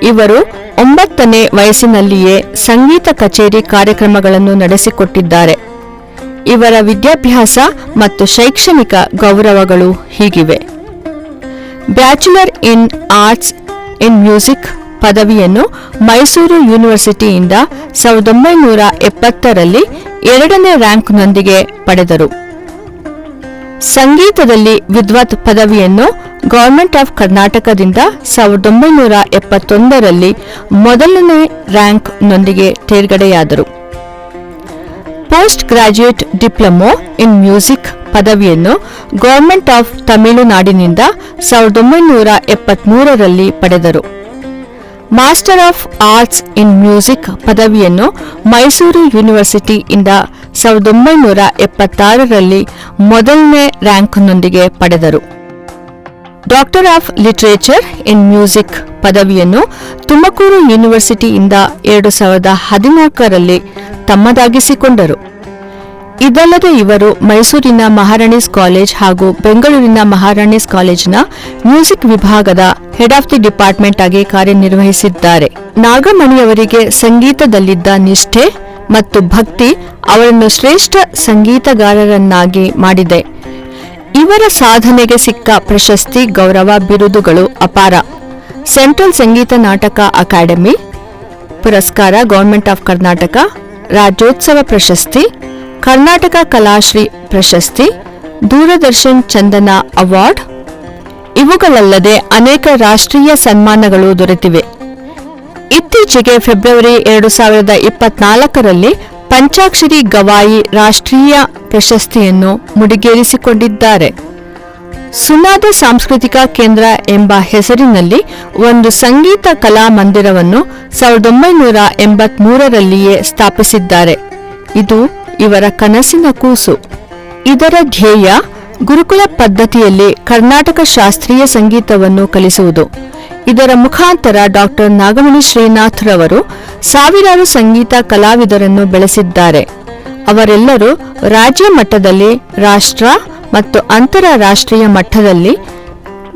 ಇವರು ಒಂಬತ್ತನೇ ವಯಸ್ಸಿನಲ್ಲಿಯೇ ಸಂಗೀತ ಕಚೇರಿ ಕಾರ್ಯಕ್ರಮಗಳನ್ನು ನಡೆಸಿಕೊಟ್ಟಿದ್ದಾರೆ. ಇವರ ವಿದ್ಯಾಭ್ಯಾಸ ಮತ್ತು ಶೈಕ್ಷಣಿಕ ಗೌರವಗಳು ಹೀಗಿವೆ. Bachelor in arts, in music ಪದವಿಯನ್ನು ಮೈಸೂರು ಯೂನಿವರ್ಸಿಟಿಯಿಂದ ಸಾವಿರದ ಒಂಬೈನೂರ ಎಪ್ಪತ್ತರಲ್ಲಿ ಎರಡನೇ ರ್ಯಾಂಕ್ನೊಂದಿಗೆ ಪಡೆದರು. ಸಂಗೀತದಲ್ಲಿ ವಿದ್ವತ್ ಪದವಿಯನ್ನು ಗವರ್ಮೆಂಟ್ ಆಫ್ ಕರ್ನಾಟಕದಿಂದ ಸಾವಿರದ ಒಂಬೈನೂರ ಎಪ್ಪತ್ತೊಂದರಲ್ಲಿ ಮೊದಲನೇ ರ್ಯಾಂಕ್ನೊಂದಿಗೆ ತೇರ್ಗಡೆಯಾದರು. Post graduate diploma in music ಪದವಿಯನ್ನು ಗವರ್ಮೆಂಟ್ ಆಫ್ ತಮಿಳುನಾಡಿನಿಂದ ಸಾವಿರದ ಒಂಬೈನೂರ ಎಪ್ಪತ್ಮೂರರಲ್ಲಿ ಪಡೆದರು. Master of arts in music ಪದವಿಯನ್ನು ಮೈಸೂರು ಯೂನಿವರ್ಸಿಟಿಯಿಂದ ಸಾವಿರದ ಒಂಬೈನೂರ ಎಪ್ಪತ್ತಾರರಲ್ಲಿ ಮೊದಲನೇ ರ್ಯಾಂಕ್ನೊಂದಿಗೆ ಪಡೆದರು. Doctor of literature in music ಪದವಿಯನ್ನು ತುಮಕೂರು ಯೂನಿವರ್ಸಿಟಿಯಿಂದ ಎರಡು ಸಾವಿರದ ಹದಿನಾಲ್ಕರಲ್ಲಿ ತಮ್ಮದಾಗಿಸಿಕೊಂಡರು. ಇದಲ್ಲದೆ ಇವರು ಮೈಸೂರಿನ ಮಹಾರಾಣಿಸ್ ಕಾಲೇಜ್ ಹಾಗೂ ಬೆಂಗಳೂರಿನ ಮಹಾರಾಣೀಸ್ ಕಾಲೇಜಿನ ಮ್ಯೂಸಿಕ್ ವಿಭಾಗದ ಹೆಡ್ ಆಫ್ ದಿ ಡಿಪಾರ್ಟ್ಮೆಂಟ್ ಆಗಿ ಕಾರ್ಯನಿರ್ವಹಿಸಿದ್ದಾರೆ. ನಾಗಮಣಿಯವರಿಗೆ ಸಂಗೀತದಲ್ಲಿದ್ದ ನಿಷ್ಠೆ ಮತ್ತು ಭಕ್ತಿ ಅವರನ್ನು ಶ್ರೇಷ್ಠ ಸಂಗೀತಗಾರರನ್ನಾಗಿ ಮಾಡಿದೆ. ಇವರ ಸಾಧನೆಗೆ ಸಿಕ್ಕ ಪ್ರಶಸ್ತಿ, ಗೌರವ, ಬಿರುದುಗಳು ಅಪಾರ. ಸೆಂಟ್ರಲ್ ಸಂಗೀತ ನಾಟಕ ಅಕಾಡೆಮಿ, ಪುರಸ್ಕಾರ, ಗೌರ್ಮೆಂಟ್ ಆಫ್ ಕರ್ನಾಟಕ, ರಾಜ್ಯೋತ್ಸವ ಪ್ರಶಸ್ತಿ ಕರ್ನಾಟಕ ಕಲಾಶ್ರೀ ಪ್ರಶಸ್ತಿ, ದೂರದರ್ಶನ್ ಚಂದನ ಅವಾರ್ಡ್. ಇವುಗಳಲ್ಲದೆ ಅನೇಕ ರಾಷ್ಟ್ರೀಯ ಸನ್ಮಾನಗಳು ದೊರೆತಿವೆ. ಇತ್ತೀಚೆಗೆ ಫೆಬ್ರವರಿ ಎರಡು ಸಾವಿರದ ಇಪ್ಪತ್ನಾಲ್ಕರಲ್ಲಿ ಪಂಚಾಕ್ಷರಿ ಗವಾಯಿ ರಾಷ್ಟ್ರೀಯ ಪ್ರಶಸ್ತಿಯನ್ನು ಮುಡಿಗೇರಿಸಿಕೊಂಡಿದ್ದಾರೆ. ಸುನಾದ ಸಾಂಸ್ಕೃತಿಕ ಕೇಂದ್ರ ಎಂಬ ಹೆಸರಿನಲ್ಲಿ ಒಂದು ಸಂಗೀತ ಕಲಾ ಮಂದಿರವನ್ನು ಸಾವಿರದ ಒಂಬೈನೂರ ಎಂಬತ್ಮೂರರಲ್ಲಿಯೇ ಸ್ಥಾಪಿಸಿದ್ದಾರೆ. ಇದು ಇವರ ಕನಸಿನ ಕೂಸು. ಇದರ ಧ್ಯೇಯ ಗುರುಕುಲ ಪದ್ಧತಿಯಲ್ಲಿ ಕರ್ನಾಟಕ ಶಾಸ್ತ್ರೀಯ ಸಂಗೀತವನ್ನು ಕಲಿಸುವುದು. ಇದರ ಮುಖಾಂತರ ಡಾಕ್ಟರ್ ನಾಗಮಣಿ ಶ್ರೀನಾಥ್ ರವರು ಸಾವಿರಾರು ಸಂಗೀತ ಕಲಾವಿದರನ್ನು ಬೆಳೆಸಿದ್ದಾರೆ. ಅವರೆಲ್ಲರೂ ರಾಜ್ಯ ಮಟ್ಟದಲ್ಲಿ, ರಾಷ್ಟ್ರ ಮತ್ತು ಅಂತಾರಾಷ್ಟ್ರೀಯ ಮಟ್ಟದಲ್ಲಿ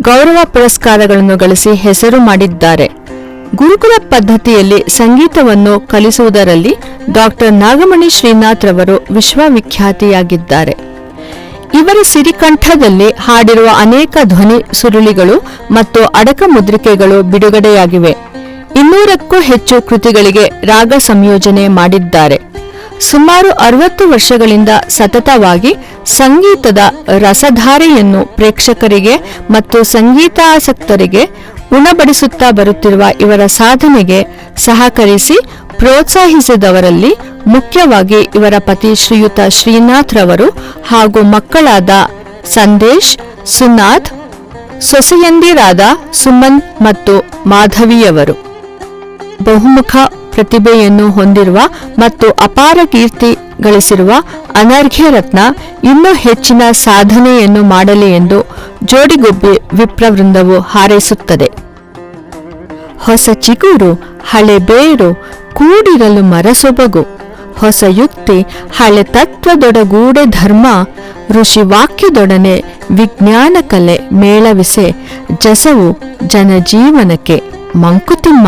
ಗೌರವ ಪುರಸ್ಕಾರಗಳನ್ನು ಗಳಿಸಿ ಹೆಸರು ಮಾಡಿದ್ದಾರೆ. ಗುರುಕುಲ ಪದ್ಧತಿಯಲ್ಲಿ ಸಂಗೀತವನ್ನು ಕಲಿಸುವುದರಲ್ಲಿ ಡಾಕ್ಟರ್ ನಾಗಮಣಿ ಶ್ರೀನಾಥ್ ರವರು ವಿಶ್ವವಿಖ್ಯಾತಿಯಾಗಿದ್ದಾರೆ. ಇವರ ಸಿರಿಕಂಠದಲ್ಲಿ ಹಾಡಿರುವ ಅನೇಕ ಧ್ವನಿ ಸುರುಳಿಗಳು ಮತ್ತು ಅಡಕ ಮುದ್ರಿಕೆಗಳು ಬಿಡುಗಡೆಯಾಗಿವೆ. ಇನ್ನೂರಕ್ಕೂ ಹೆಚ್ಚು ಕೃತಿಗಳಿಗೆ ರಾಗ ಸಂಯೋಜನೆ ಮಾಡಿದ್ದಾರೆ. ಸುಮಾರು ಅರವತ್ತು ವರ್ಷಗಳಿಂದ ಸತತವಾಗಿ ಸಂಗೀತದ ರಸಧಾರೆಯನ್ನು ಪ್ರೇಕ್ಷಕರಿಗೆ ಮತ್ತು ಸಂಗೀತಾಸಕ್ತರಿಗೆ ಉಣಬಡಿಸುತ್ತಾ ಬರುತ್ತಿರುವ ಇವರ ಸಾಧನೆಗೆ ಸಹಕರಿಸಿ ಪ್ರೋತ್ಸಾಹಿಸಿದವರಲ್ಲಿ ಮುಖ್ಯವಾಗಿ ಇವರ ಪತಿ ಶ್ರೀಯುತ ಶ್ರೀನಾಥ್ ರವರು ಹಾಗೂ ಮಕ್ಕಳಾದ ಸಂದೇಶ್, ಸುನಾಥ್, ಸೊಸೆಯಂದಿರಾದ ಸುಮನ್ ಮತ್ತು ಮಾಧವಿಯವರು. ಬಹುಮುಖ ಪ್ರತಿಭೆಯನ್ನು ಹೊಂದಿರುವ ಮತ್ತು ಅಪಾರ ಕೀರ್ತಿ ಗಳಿಸಿರುವ ಅನರ್ಘ್ಯ ರತ್ನ ಇನ್ನೂ ಹೆಚ್ಚಿನ ಸಾಧನೆಯನ್ನು ಮಾಡಲಿ ಎಂದು ಜೋಡಿಗೊಬ್ಬಿ ವಿಪ್ರವೃಂದವು ಹಾರೈಸುತ್ತದೆ. ಹೊಸ ಚಿಗುರು, ಹಳೆ ಬೇರು, ಕೂಡಿರಲು ಮರಸೊಬಗು, ಹೊಸ ಯುಕ್ತಿ, ಹಳೆ ತತ್ವದೊಡಗೂಡೆ ಧರ್ಮ, ಋಷಿ ವಾಕ್ಯದೊಡನೆ ವಿಜ್ಞಾನ ಕಲೆ ಮೇಳವಿಸೆ, ಜಸವು ಜನಜೀವನಕ್ಕೆ ಮಂಕುತಿಮ್ಮ.